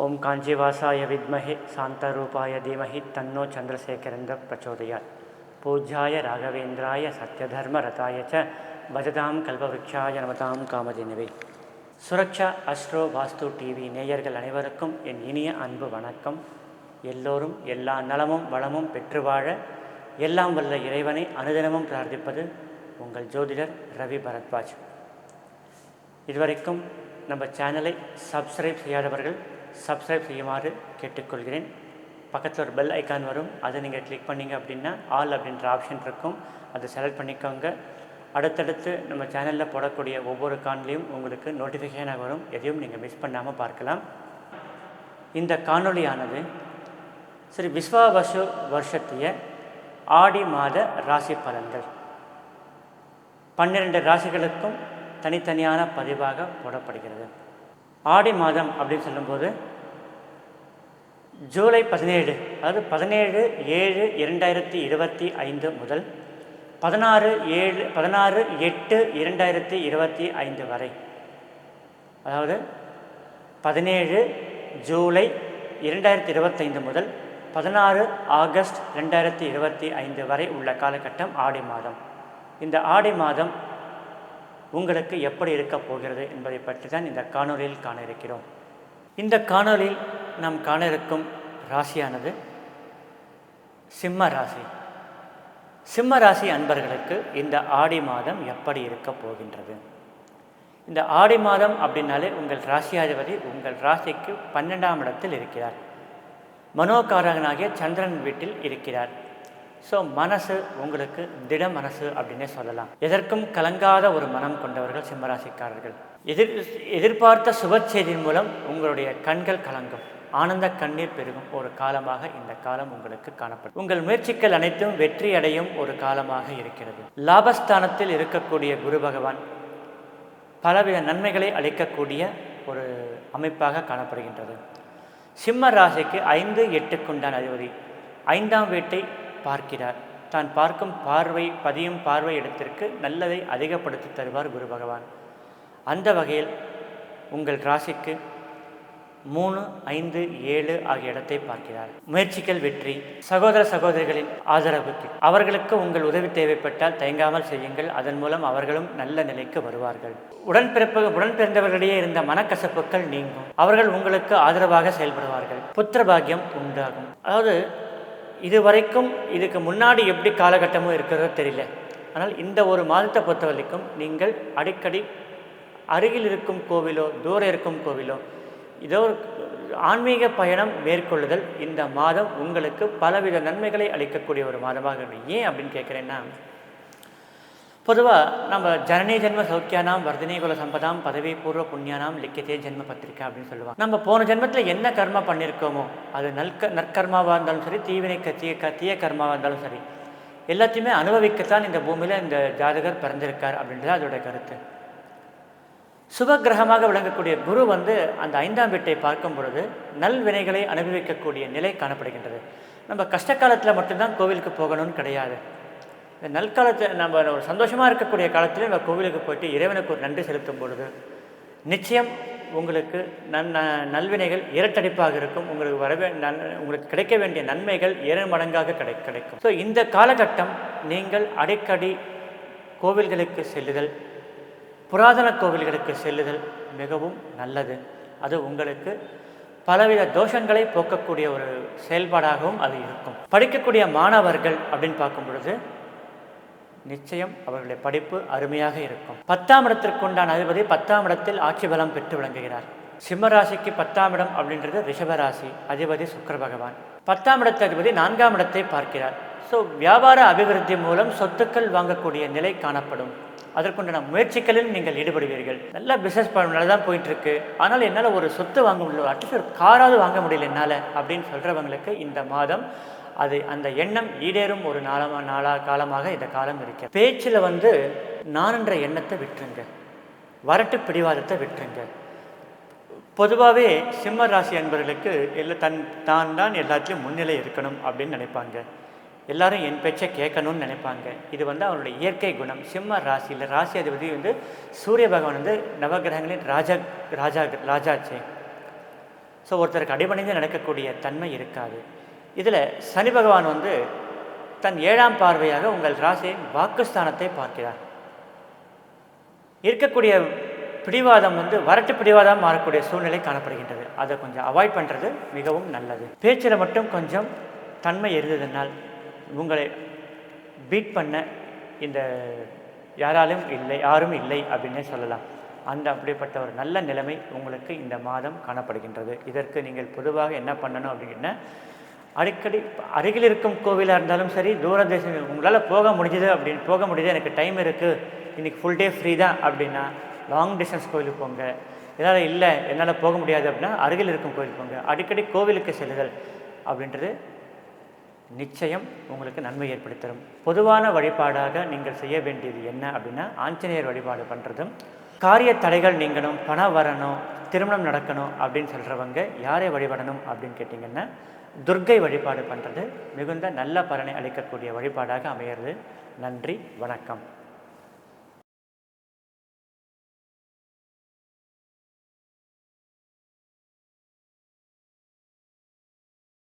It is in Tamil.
ஓம் காஞ்சிவாசாய வித்மஹே சாந்தரூபாய தீமஹி தன்னோ சந்திரசேகரந்த பிரச்சோதயாத். பூஜ்யாய ராகவேந்திராய சத்யதர்ம ரதாய ச பஜதாம் கல்பவருக்ஷாய நமதாம் காமதினவே. சுரக்ஷா அஸ்ட்ரோ வாஸ்து டிவி நேயர்கள் அனைவருக்கும் என் இனிய அன்பு வணக்கம். எல்லோரும் எல்லா நலமும் வளமும் பெற்று வாழ எல்லாம் வல்ல இறைவனை அனுதினமும் பிரார்த்திப்பது உங்கள் ஜோதிடர் ரவி பரத்வாஜ். இதுவரைக்கும் நம்ம சேனலை சப்ஸ்கிரைப் செய்யாதவர்கள் சப்ஸ்கிரைப் செய்யுமாறு கேட்டுக்கொள்கிறேன். பக்கத்தில் ஒரு பெல் ஐக்கான் வரும். அதை நீங்கள் கிளிக் பண்ணீங்க அப்படின்னா ஆல் அப்படின்ற ஆப்ஷன் இருக்கும். அதை செலக்ட் பண்ணிக்கோங்க. அடுத்தடுத்து நம்ம சேனலில் போடக்கூடிய ஒவ்வொரு காணொலியும் உங்களுக்கு நோட்டிஃபிகேஷனாக வரும். எதையும் நீங்கள் மிஸ் பண்ணாமல் பார்க்கலாம். இந்த காணொளியானது ஸ்ரீ விஸ்வாவசு வருஷத்திய ஆடி மாத ராசி பலன்கள். பன்னிரண்டு ராசிகளுக்கும் தனித்தனியான பதிவாக போடப்படுகிறது. ஆடி மாதம் அப்படின்னு சொல்லும்போது ஜூலை பதினேழு அதாவது பதினேழு ஏழு இரண்டாயிரத்தி இருபத்தி ஐந்து முதல் பதினாறு ஏழு பதினாறு எட்டு இரண்டாயிரத்தி இருபத்தி ஐந்து வரை. அதாவது பதினேழு ஜூலை இரண்டாயிரத்தி இருபத்தைந்து முதல் பதினாறு ஆகஸ்ட் ரெண்டாயிரத்தி இருபத்தி ஐந்து வரை உள்ள காலகட்டம் ஆடி மாதம். இந்த ஆடி மாதம் உங்களுக்கு எப்படி இருக்கப் போகிறது என்பதை பற்றி தான் இந்த காணொலியில் காண இருக்கிறோம். இந்த காணொலியில் நாம் காண இருக்கும் ராசியானது சிம்ம ராசி. சிம்ம ராசி அன்பர்களுக்கு இந்த ஆடி மாதம் எப்படி இருக்கப் போகின்றது? இந்த ஆடி மாதம் அப்படின்னாலே உங்கள் ராசியாதிபதி உங்கள் ராசிக்கு பன்னெண்டாம் இடத்தில் இருக்கிறார். மனோகாரகனாகிய சந்திரன் வீட்டில் இருக்கிறார். ஸோ மனசு உங்களுக்கு திட மனசு அப்படின்னே சொல்லலாம். எதற்கும் கலங்காத ஒரு மனம் கொண்டவர்கள் சிம்மராசிக்காரர்கள். எதிர் எதிர்பார்த்த சுப செய்தியின் மூலம் உங்களுடைய கண்கள் கலங்கும். ஆனந்த கண்ணீர் பெருகும். ஒரு காலமாக இந்த காலம் உங்களுக்கு காணப்படும். உங்கள் முயற்சிகள் அனைத்தும் வெற்றி அடையும் ஒரு காலமாக இருக்கிறது. லாபஸ்தானத்தில் இருக்கக்கூடிய குரு பகவான் பலவித நன்மைகளை அளிக்கக்கூடிய ஒரு அமைப்பாக காணப்படுகின்றது. சிம்ம ராசிக்கு ஐந்து எட்டுக்குண்டான அதிபதி. ஐந்தாம் வீட்டை பார்க்கிறார். தான் பார்க்கும் பார்வை பதியும் பார்வை இடத்திற்கு நல்லதை அதிகப்படுத்தி தருவார் குரு பகவான். அந்த வகையில் உங்கள் ராசிக்கு மூணு ஐந்து ஏழு ஆகிய இடத்தை பார்க்கிறார். முயற்சிகள் வெற்றி. சகோதர சகோதரிகளின் ஆதரவு அவர்களுக்கு உங்கள் உதவி தேவைப்பட்டால் தயங்காமல் செய்யுங்கள். அதன் மூலம் அவர்களும் நல்ல நிலைக்கு வருவார்கள். உடன்பிறப்பு உடன்பிறந்தவர்களிடையே இருந்த மனக்கசப்புகள் நீங்கும். அவர்கள் உங்களுக்கு ஆதரவாக செயல்படுவார்கள். புத்திர பாக்கியம் உண்டாகும். அதாவது இதுவரைக்கும் இதுக்கு முன்னாடி எப்படி காலகட்டமும் இருக்கிறதோ தெரியல. ஆனால் இந்த ஒரு மாதத்தை பொறுத்த வரைக்கும் நீங்கள் அடிக்கடி அருகில் இருக்கும் கோவிலோ தூரம் இருக்கும் கோவிலோ இதோ ஆன்மீக பயணம் மேற்கொள்ளுதல் இந்த மாதம் உங்களுக்கு பலவித நன்மைகளை அளிக்கக்கூடிய ஒரு மாதமாக ஏன் அப்படின்னு கேட்குறேன்னா பொதுவாக நம்ம ஜனனி ஜென்ம சௌக்கியானாம் வர்தினி குல சம்பதாம் பதவி பூர்வ புண்ணியானாம் லிக்கியத்தே ஜென்ம பத்திரிக்கை அப்படின்னு சொல்லுவாங்க. நம்ம போன ஜென்மத்தில் என்ன கர்மா பண்ணியிருக்கோமோ அது நல்க நற்கர்மாவாக இருந்தாலும் சரி தீவினை தீய க தீய கர்மாவாக இருந்தாலும் சரி எல்லாத்தையுமே அனுபவிக்கத்தான் இந்த பூமியில் இந்த ஜாதகர் பிறந்திருக்கார் அப்படின்றது அதோட கருத்து. சுபகிரகமாக விளங்கக்கூடிய குரு வந்து அந்த ஐந்தாம் வீட்டை பார்க்கும் பொழுது நல்வினைகளை அனுபவிக்கக்கூடிய நிலை காணப்படுகின்றது. நம்ம கஷ்ட காலத்தில் மட்டும்தான் கோவிலுக்கு போகணும்னு கிடையாது. இந்த நல்காலத்தை நம்ம ஒரு சந்தோஷமாக இருக்கக்கூடிய காலத்தில் நம்ம கோவிலுக்கு போயிட்டு இறைவனுக்கு ஒரு நன்றி செலுத்தும் பொழுது நிச்சயம் உங்களுக்கு நன் நல்வினைகள் இரட்டடிப்பாக இருக்கும். உங்களுக்கு வரவே நன் உங்களுக்கு கிடைக்க வேண்டிய நன்மைகள் இரு மடங்காக கிடை கிடைக்கும். ஸோ இந்த காலகட்டம் நீங்கள் அடிக்கடி கோவில்களுக்கு செல்லுதல் புராதன கோவில்களுக்கு செல்லுதல் மிகவும் நல்லது. அது உங்களுக்கு பலவித தோஷங்களை போக்கக்கூடிய ஒரு செயல்பாடாகவும் அது இருக்கும். படிக்கக்கூடிய மாணவர்கள் அப்படின்னு பார்க்கும் பொழுது நிச்சயம் அவர்களுடைய படிப்பு அருமையாக இருக்கும். பத்தாம் இடத்திற்குண்டான அதிபதி பத்தாம் இடத்தில் ஆட்சி பலம் பெற்று விளங்குகிறார். சிம்மராசிக்கு பத்தாம் இடம் அப்படின்றது ரிஷபராசி அதிபதி சுக்கர பகவான். பத்தாம் இடத்து அதிபதி நான்காம் இடத்தை பார்க்கிறார். ஸோ வியாபார அபிவிருத்தி மூலம் சொத்துக்கள் வாங்கக்கூடிய நிலை காணப்படும். அதற்குண்டான முயற்சிகளில் நீங்கள் ஈடுபடுவீர்கள். நல்ல பிஸ்னஸ் நல்லா தான் போயிட்டுருக்கு. ஆனால் என்னால் ஒரு சொத்து வாங்க முடியல அட்லீஸ்ட் ஒரு காராவது வாங்க முடியல என்னால் அப்படின்னு சொல்கிறவங்களுக்கு இந்த மாதம் அது அந்த எண்ணம் ஈடேறும் ஒரு நாளமா நாளா காலமாக இந்த காலம் இருக்கு பேச்சில் வந்து நான் என்ற எண்ணத்தை விட்டுருங்க. வரட்டு பிடிவாதத்தை விட்டுருங்க. பொதுவாகவே சிம்ம ராசி அன்பர்களுக்கு எல்லா தன் தான் தான் எல்லாத்துலேயும் முன்னிலை இருக்கணும் அப்படின்னு நினைப்பாங்க. எல்லாரும் என் பேச்சை கேட்கணும்னு நினைப்பாங்க. இது வந்து அவருடைய இயற்கை குணம். சிம்ம ராசியில் ராசி அதிபதி வந்து சூரிய பகவான் வந்து நவகிரகங்களின் ராஜா ராஜா ராஜாச்சே ஸோ ஸோ ஒருத்தருக்கு அடிபணிந்து நடக்கக்கூடிய தன்மை இருக்காது. இதில் சனி பகவான் வந்து தன் ஏழாம் பார்வையாக உங்கள் ராசியின் வாக்குஸ்தானத்தை பார்க்கிறார். இருக்கக்கூடிய பிடிவாதம் வந்து வரட்டு பிடிவாதம் மாறக்கூடிய சூழ்நிலை காணப்படுகின்றது. அதை கொஞ்சம் அவாய்ட் பண்ணுறது மிகவும் நல்லது. பேச்சில் மட்டும் கொஞ்சம் தன்மை இருந்ததுனால் உங்களை பீட் பண்ண இந்த யாராலும் இல்லை யாரும் இல்லை அப்படின்னே சொல்லலாம். அந்த அப்படிப்பட்ட ஒரு நல்ல நிலைமை உங்களுக்கு இந்த மாதம் காணப்படுகின்றது. இதற்கு நீங்கள் பொதுவாக என்ன பண்ணணும் அப்படின்னா அடிக்கடி அருகில் இருக்கும் கோவிலாக இருந்தாலும் சரி தூர தேசம் உங்களால் போக முடிஞ்சது அப்படின்னு போக முடியுது எனக்கு டைம் இருக்குது இன்றைக்கி ஃபுல் டே ஃப்ரீ தான் அப்படின்னா லாங் டிஸ்டன்ஸ் கோவிலுக்கு போங்க. என்னால் இல்லை என்னால் போக முடியாது அப்படின்னா அருகில் இருக்கும் கோவிலுக்கு போங்க. அடிக்கடி கோவிலுக்கு செல்லுதல் அப்படின்றது நிச்சயம் உங்களுக்கு நன்மை ஏற்படுத்தி தரும் பொதுவான வழிபாடாக நீங்கள் செய்ய வேண்டியது என்ன அப்படின்னா ஆஞ்சநேயர் வழிபாடு பண்ணுறதும் காரிய தடைகள் நீங்கணும் பணம் வரணும் திருமணம் நடக்கணும் அப்படின்னு சொல்கிறவங்க யாரை வழிபடணும் அப்படின்னு கேட்டிங்கன்னா துர்க்கை வழிபாடு பண்ணுறது மிகுந்த நல்ல பலனை அளிக்கக்கூடிய வழிபாடாக அமையிறது. நன்றி வணக்கம்.